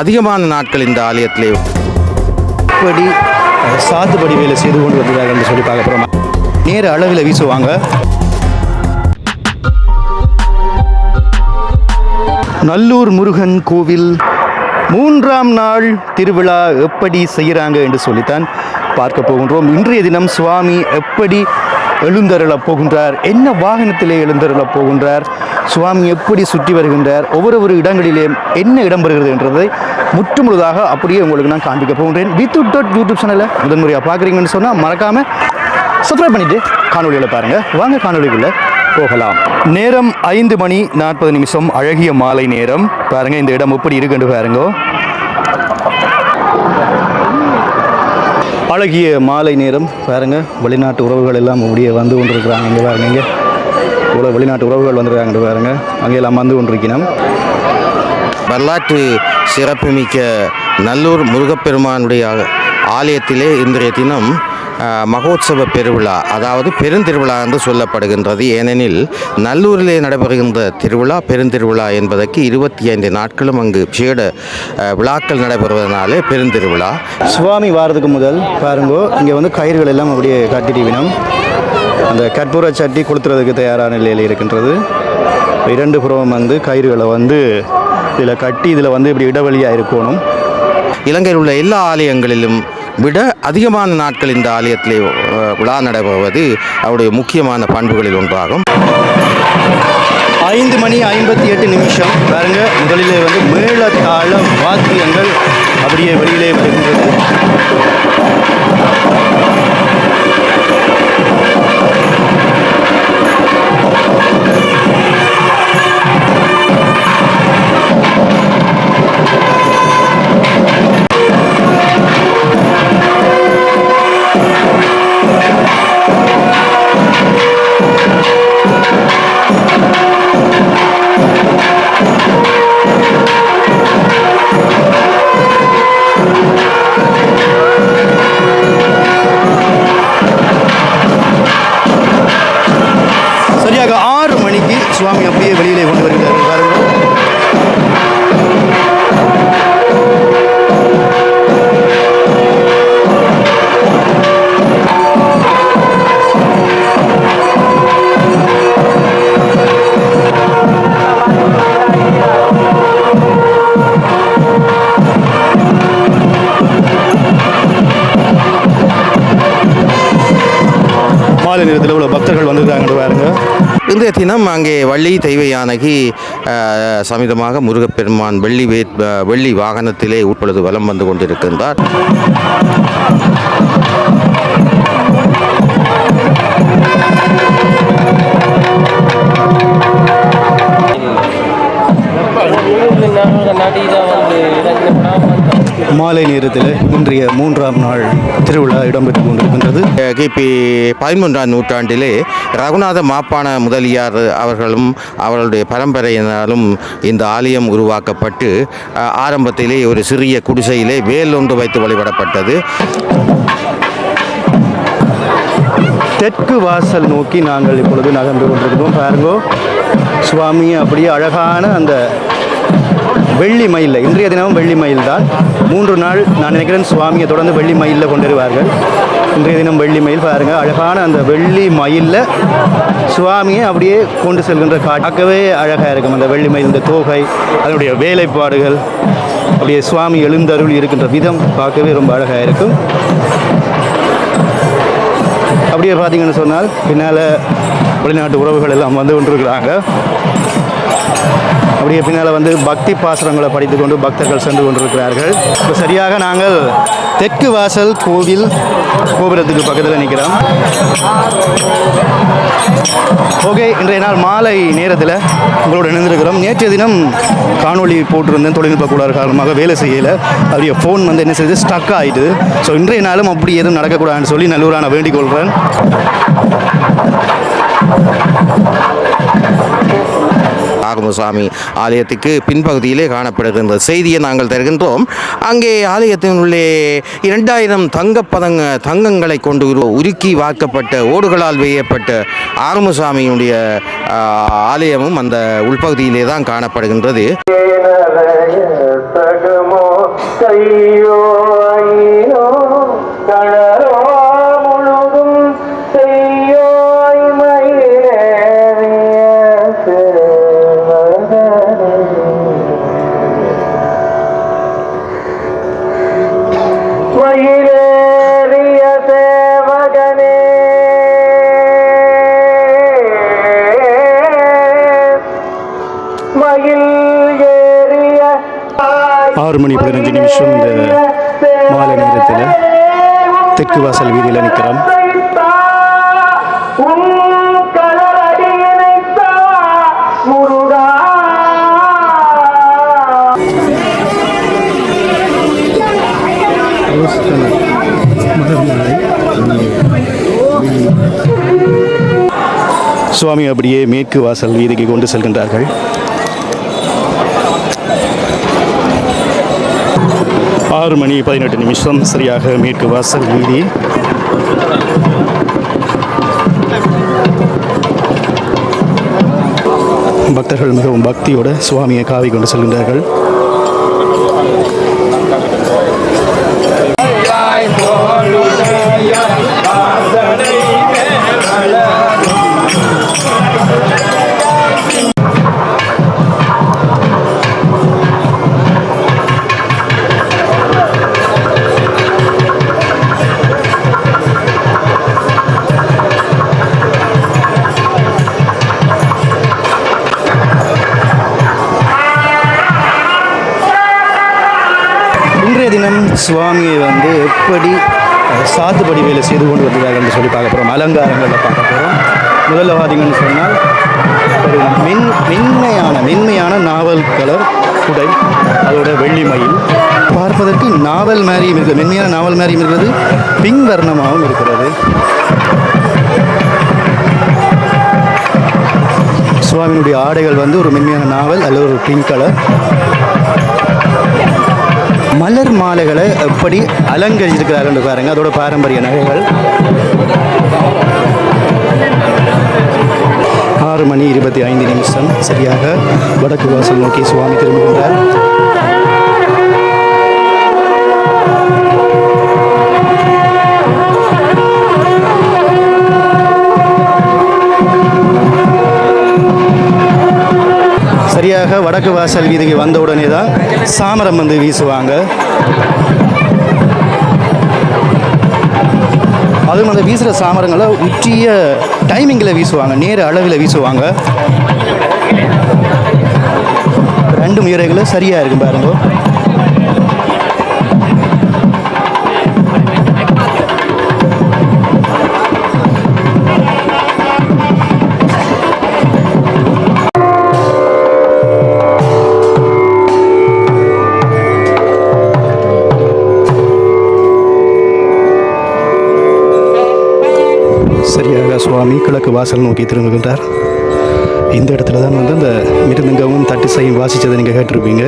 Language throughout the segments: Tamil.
அதிகமான நாட்கள் இந்த ஆலயத்திலே எப்படி சாத்துப்படி வேலை செய்து கொண்டு வருகிறார்கள் சொல்லி பார்க்க போகிறோம் நேர அளவில் வீசுவாங்க. நல்லூர் முருகன் கோவில் மூன்றாம் நாள் திருவிழா எப்படி செய்கிறாங்க என்று சொல்லித்தான் பார்க்க போகின்றோம். இன்றைய தினம் சுவாமி எப்படி எழுந்தருளப் போகின்றார் என்ன வாகனத்திலே எழுந்தருளப் போகின்றார் சுவாமி எப்படி சுற்றி வருகின்றார்? ஒவ்வொரு ஒரு இடங்களிலே என்ன இடம்பெறுகிறது என்றதை முற்றுமுழுதாக அப்படியே உங்களுக்கு நான் காண்பிக்க போகின்றேன். வித்து டாட் யூடியூப் சேனலை முதன்முறையாக பார்க்குறீங்கன்னு சொன்னால் மறக்காமல் சப்ஸ்கிரைப் பண்ணிவிட்டு காணொலியில் பாருங்கள் வாங்க காணொலிக்குள்ளே போகலாம். நேரம் ஐந்து மணி நாற்பது நிமிஷம். அழகிய மாலை நேரம். பாருங்கள் இந்த இடம் எப்படி இருக்குன்னு பாருங்க. அழகிய மாலை நேரம். பாருங்க வெளிநாட்டு உறவுகள் எல்லாம் அப்படியே வந்து கொண்டிருக்கிறாங்க. இங்கே பாருங்க இங்கே. இவ்வளோ வெளிநாட்டு உறவுகள் வந்திருக்காங்க பாருங்க. அங்கே எல்லாம் வந்து கொண்டிருக்கணும் வரலாற்று சிறப்புமிக்க நல்லூர் முருகப்பெருமானுடைய ஆலயத்திலே இன்றைய தினம் மகோத்சவ பெருவிழா அதாவது பெருந்திருவிழா என்று சொல்லப்படுகின்றது. ஏனெனில் நல்லூரிலே நடைபெறுகின்ற திருவிழா பெருந்திருவிழா என்பதற்கு இருபத்தி ஐந்து நாட்களும் அங்கு விசேட விழாக்கள் நடைபெறுவதனாலே பெருந்திருவிழா. சுவாமி வாரதுக்கு முதல் பாருங்க இங்கே வந்து கயிறுகள் எல்லாம் அப்படியே கட்டிட்டிவினம் அந்த கற்பூர சட்டி கொளுத்துறதுக்கு தயாரான நிலையில் இருக்கின்றது. இரண்டு புறமும் வந்து கயிறுகளை வந்து இதில் கட்டி இதில் வந்து இப்படி இடைவெளியாக இருக்கணும். இலங்கையில் உள்ள எல்லா ஆலயங்களிலும் விட அதிகமான நாட்கள் இந்த ஆலயத்திலே விழா நடைபெறுவது அவருடைய முக்கியமான பண்புகளில் ஒன்றாகும். ஐந்து மணி ஐம்பத்தி எட்டு நிமிஷம். பாருங்க முதலிலே வந்து மேளத்தாள வாத்தியங்கள் அப்படியே வெளியிலே வருகின்றது. இன்றைய தினம் அங்கே வள்ளி தெய்வ யானகி அஹ், சமிதமாக முருகப்பெருமான் வெள்ளி வே வெள்ளி வாகனத்திலே உட்பொழுது வலம் வந்து கொண்டிருக்கின்றார். மாலை நேரத்தில் இன்றைய மூன்றாம் நாள் திருவிழா இடம்பெற்றுக் கொண்டிருக்கின்றது. கிபி பதிமூன்றாம் நூற்றாண்டிலே ரகுநாத மாப்பான முதலியார் அவர்களும் அவர்களுடைய பரம்பரையினாலும் இந்த ஆலயம் உருவாக்கப்பட்டு ஆரம்பத்திலே ஒரு சிறிய குடிசையிலே வேல் ஒன்று வைத்து வழிபடப்பட்டது. தெற்கு வாசல் நோக்கி நாங்கள் இப்பொழுது நகர்ந்து கொண்டிருக்கிறோம். பாருங்கோ சுவாமி அப்படியே அழகான அந்த வெள்ளி மயிலில் இன்றைய தினமும் வெள்ளி மயில் தான் மூன்று நாள் நான் நினைக்கிறேன் சுவாமியை தொடர்ந்து வெள்ளி மயிலில் கொண்டு வருவார்கள் இன்றைய தினம் வெள்ளி மயில் பாருங்கள் அழகான அந்த வெள்ளி மயிலில் சுவாமியை அப்படியே கொண்டு செல்கின்ற காட்டாக்கவே அழகாக இருக்கும் அந்த வெள்ளி மயில் இந்த தோகை அதனுடைய வேலைப்பாடுகள். அப்படியே சுவாமி எழுந்தருள் இருக்கின்ற விதம் பார்க்கவே ரொம்ப அழகாக இருக்கும். அப்படியே பார்த்தீங்கன்னு சொன்னால் பின்னால் வெளிநாட்டு உறவுகள் எல்லாம் வந்து கொண்டிருக்கிறாங்க. அப்படியே பின்னால் வந்து பக்தி பாசுரங்களை படித்து கொண்டு பக்தர்கள் சென்று கொண்டிருக்கிறார்கள். இப்போ சரியாக நாங்கள் தெற்கு வாசல் கோவில் கோபுரத்துக்கு பக்கத்தில் நிற்கிறோம் ஓகே இன்றைய நாள் மாலை நேரத்தில் உங்களோட இணைந்திருக்கிறோம். நேற்றைய தினம் காணொலி போட்டிருந்தேன் தொழில்நுட்ப கூடாத காரணமாக வேலை செய்யலை. அப்படியே ஃபோன் வந்து என்ன செய்யுது ஸ்டக் ஆகிட்டு ஸோ இன்றைய நாளும் அப்படி எதுவும் நடக்கக்கூடாதுன்னு சொல்லி நல்லூரான நான் வேண்டிக் கொள்கிறேன் ஆகமசாமி ஆலயத்துக்கு பின்பகுதியிலே காணப்படுகின்ற செய்தியை நாங்கள் தருகின்றோம். அங்கே ஆலயத்தின் உள்ளே இரண்டாயிரம் தங்கப்பதங்க தங்கங்களை கொண்டு உருக்கி வாக்கப்பட்ட ஓடுகளால் வேயப்பட்ட ஆகமசாமியினுடைய ஆலயமும் அந்த உள்பகுதியிலே தான் காணப்படுகின்றது. சகமோ கையோ ஐயோ மணி பதினஞ்சு நிமிஷம் இந்த மாலை நேரத்தில் தெற்கு வாசல் வீதியில் நிற்கிறோம் சுவாமி அப்படியே மேற்கு வாசல் வீதிக்கு கொண்டு செல்கின்றார்கள். ஆறு மணி பதினெட்டு நிமிஷம் சரியாக மேற்கு வாசல் வீதி. பக்தர்கள் மிகவும் பக்தியோட சுவாமியை காவி கொண்டு செல்கின்றார்கள். சுவாமியை வந்து எப்படி சாத்துப்படி வேலை செய்து கொண்டு வந்ததாக என்று சொல்லி பார்க்க போகிறோம் அலங்காரங்களில் பார்க்க போகிறோம் முதல்ல பார்த்தீங்கன்னு சொன்னால் ஒரு மென் மென்மையான மென்மையான நாவல் கலர் உடை அதோட வெள்ளி மயில். பார்ப்பதற்கு நாவல் மாதிரியும் இருக்குது மென்மையான நாவல் மாதிரியும் இருக்கிறது பிங் வர்ணமாகவும் இருக்கிறது. சுவாமியினுடைய ஆடைகள் வந்து ஒரு மென்மையான நாவல் அல்லது ஒரு பிங்க் கலர். மலர் மாலைகளை எப்படி அலங்கரிச்சிருக்கிறார்கள் பாருங்க. அதோட பாரம்பரிய நகைகள். ஆறு மணி இருபத்தி ஐந்து நிமிஷம். சரியாக வடக்கு வாசல் நோக்கி சுவாமி திரும்புகின்றார். சரியாக வடக்கு வாசல் வீதிக்கு வந்த உடனே தான் சாமரம் வந்து வீசுவாங்க. அதுவும் அந்த வீசுகிற சாமரங்களை உச்சிய டைமிங்கில் வீசுவாங்க. நேர அளவில் வீசுவாங்க. ரெண்டு முயறைகளும் சரியாக இருக்கும் பாருங்க. சுவாமி கிழக்கு வாசல் நோக்கி திரும்புகின்றார். இந்த இடத்துல தான் வந்து அந்த மிருதங்கமும் செய்யும் வாசித்ததை நீங்கள் கேட்டிருப்பீங்க.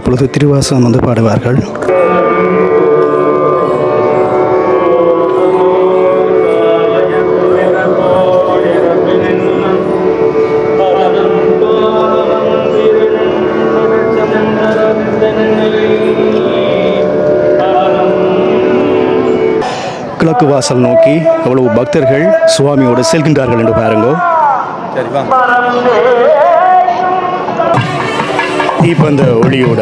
இப்பொழுது திருவாசகம் வந்து பாடுவார்கள். கிழக்கு வாசல் நோக்கி அவ்வளவு பக்தர்கள் சுவாமியோடு செல்கின்றார்கள் என்று பாருங்கோ. சரிவா இப்போ அந்த ஒளியோட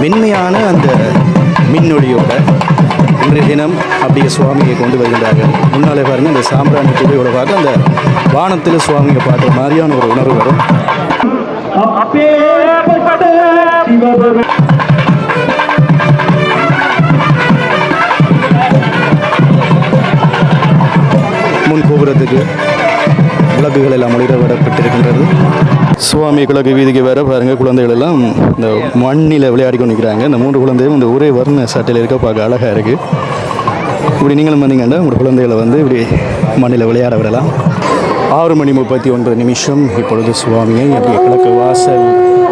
மென்மையான அந்த மின் ஒளியோட இன்றைய தினம் அப்படியே சுவாமியை கொண்டு வருகின்றார்கள் முன்னாலே பாருங்கள் அந்த சாம்பிராணி துறையோட பார்க்க அந்த வானத்தில் சுவாமியை பார்க்குற மாதிரியான ஒரு உணர்வு வரும். முன் கோபுரத்துக்கு விளக்குகள் எல்லாம் ஒளிரவிடப்பட்டிருக்கின்றது சுவாமி கிழக்கு வீதிக்கு வர பாருங்க குழந்தைகள் எல்லாம் இந்த மண்ணில் விளையாடி கொண்டு நிற்கிறாங்க இந்த மூன்று குழந்தையும் இந்த ஒரே வர்ண சட்டையில் இருக்க பார்க்க அழகாக இருக்குது இப்படி நீங்களும் வந்தீங்கன்னா உங்கள் குழந்தைகளை வந்து இப்படி மண்ணில் விளையாட விடலாம். ஆறு மணி முப்பத்தி ஒன்பது நிமிஷம். இப்பொழுது சுவாமியை அப்படியே கிழக்கு வாசல்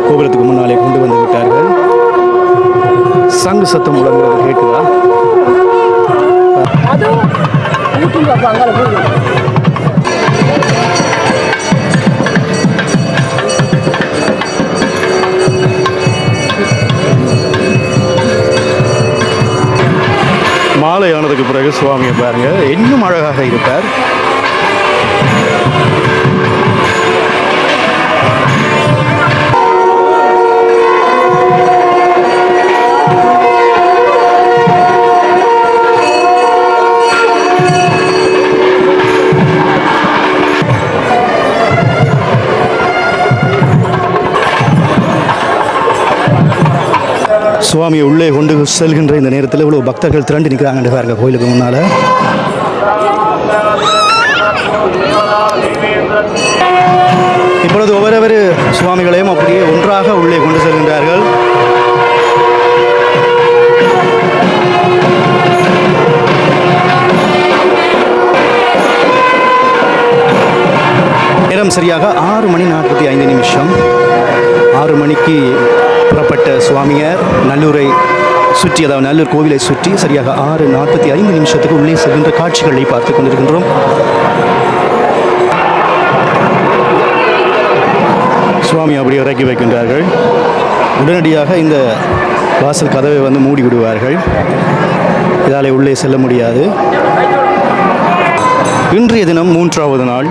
கோபுரத்துக்கு முன்னாலே கொண்டு வந்து விட்டார்கள். சங்கு சத்தம் முழங்குவது கேட்குதா? அழகு சுவாமியை பாருங்க. இன்னும் அழகாக இருப்பார். சுவாமியை உள்ளே கொண்டு செல்கின்ற இந்த நேரத்தில் இவ்வளோ பக்தர்கள் திரண்டு நிற்கிறாங்க பாருங்க கோயிலுக்கு முன்னால். இப்பொழுது ஒவ்வொருவர் சுவாமிகளையும் அப்படியே ஒன்றாக உள்ளே கொண்டு செல்கின்றார்கள். நேரம் சரியாக ஆறு மணி நாற்பத்தி ஐந்து நிமிஷம். ஆறு மணிக்கு புறப்பட்ட சுவாமியார் நல்லூரை சுற்றி அதாவது நல்லூர் கோவிலை சுற்றி சரியாக ஆறு நாற்பத்தி ஐந்து நிமிஷத்துக்கு உள்ளே செல்கின்ற காட்சிகளை பார்த்து கொண்டிருக்கின்றோம். சுவாமி அப்படி இறக்கி வைக்கின்றார்கள். உடனடியாக இந்த வாசல் கதவை வந்து மூடி விடுவார்கள். இதாலே உள்ளே செல்ல முடியாது. இன்றைய தினம் மூன்றாவது நாள்.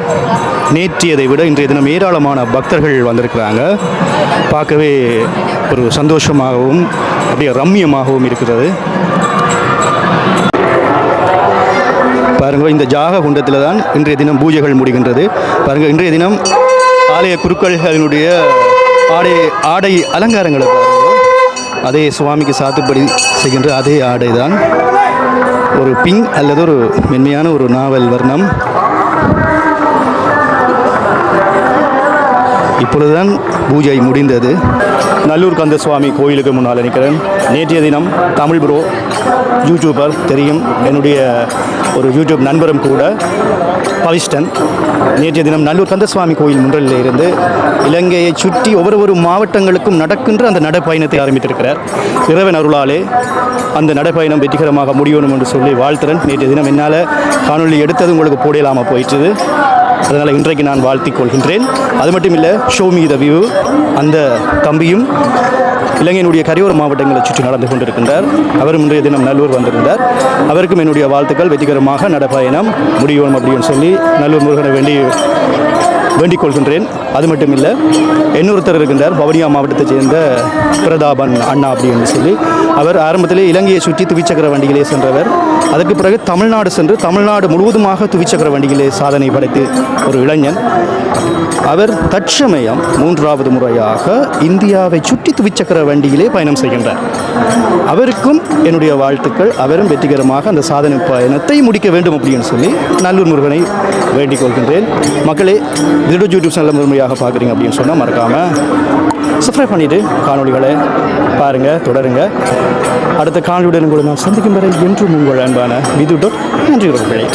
நேற்றையதை விட இன்றைய தினம் ஏராளமான பக்தர்கள் வந்திருக்கிறாங்க. பார்க்கவே ஒரு சந்தோஷமாகவும் அப்படியே ரம்மியமாகவும் இருக்கிறது. பாருங்கள் இந்த ஜாக குண்டத்தில் தான் இன்றைய தினம் பூஜைகள் முடிகின்றது. பாருங்கள் இன்றைய தினம் ஆலய குருக்கள்களினுடைய ஆடை ஆடை அலங்காரங்களை பாருங்கள் அதே சுவாமிக்கு சாத்துப்படி செய்கின்ற அதே ஆடை தான் ஒரு பிங் அல்லது ஒரு மென்மையான ஒரு நாவல் வர்ணம். இப்பொழுதுதான் பூஜை முடிந்தது. நல்லூர் கந்த சுவாமி கோயிலுக்கு முன்னால் நிற்கிறேன். நேற்றைய தினம் தமிழ் ப்ரோ யூடியூபர் தெரியும். என்னுடைய ஒரு யூடியூப் நண்பரும் கூட பவிஷ்டன். நேற்றைய தினம் நல்லூர் கந்தசுவாமி கோயில் முன்றலில் இருந்து இலங்கையை சுற்றி ஒவ்வொரு ஒரு மாவட்டங்களுக்கும் நடக்கின்ற அந்த நடைப்பயணத்தை ஆரம்பித்திருக்கிறார். இறைவன் அருளாலே அந்த நடைப்பயணம் வெற்றிகரமாக முடியணும் என்று சொல்லி வாழ்த்துறேன். நேற்றைய தினம் என்னால் காணொலி எடுத்தது உங்களுக்கு போடலாமல் போயிட்டுது. அதனால் இன்றைக்கு நான் வாழ்த்திக் கொள்கின்றேன். அது மட்டும் இல்லை ஷோ மீ த வியூ அந்த தம்பியும் இலங்கையினுடைய கரையோர மாவட்டங்களை சுற்றி நடந்து கொண்டிருக்கின்றார். அவரும் இன்றைய தினம் நல்லூர் வந்திருந்தார் அவருக்கும் என்னுடைய வாழ்த்துக்கள். வெற்றிகரமாக நடப்பயணம் முடியும் அப்படின்னு சொல்லி நல்லூர் முருகனை வேண்டி வேண்டிக் கொள்கின்றேன். அது மட்டும் இல்லை இன்னொருத்தர் இருக்கின்றார் பவனியா மாவட்டத்தைச் சேர்ந்த பிரதாபன் அண்ணா அப்படின்னு சொல்லி. அவர் ஆரம்பத்திலே இலங்கையை சுற்றி துவிச்சக்கர வண்டியிலே சென்றவர். அதற்கு பிறகு தமிழ்நாடு சென்று தமிழ்நாடு முழுவதுமாக துவிச்சக்கர வண்டியிலே சாதனை படைத்து ஒரு இளைஞன். அவர் தற்சமயம் மூன்றாவது முறையாக இந்தியாவை சுற்றி துவிச்சக்கர வண்டியிலே பயணம் செய்கின்றார். அவருக்கும் என்னுடைய வாழ்த்துக்கள். அவரும் வெற்றிகரமாக அந்த சாதனை பயணத்தை முடிக்க வேண்டும் அப்படின்னு சொல்லி நல்லூர் முருகனை வேண்டிக் கொள்கின்றேன். மக்களே திருடு யூடியூப் சேனல் முழுமையாக பார்க்குறீங்க அப்படின்னு சொன்னால் மறக்காமல் சப்ஸ்கிரைப் பண்ணிவிட்டு காணொலிகளை பாருங்கள் தொடருங்க. அடுத்த காணொலியுடன் கூட நான் சந்திக்கும் வரை என்றும் உங்கள் அன்பான விது டாட் நன்றி உறவுகளே.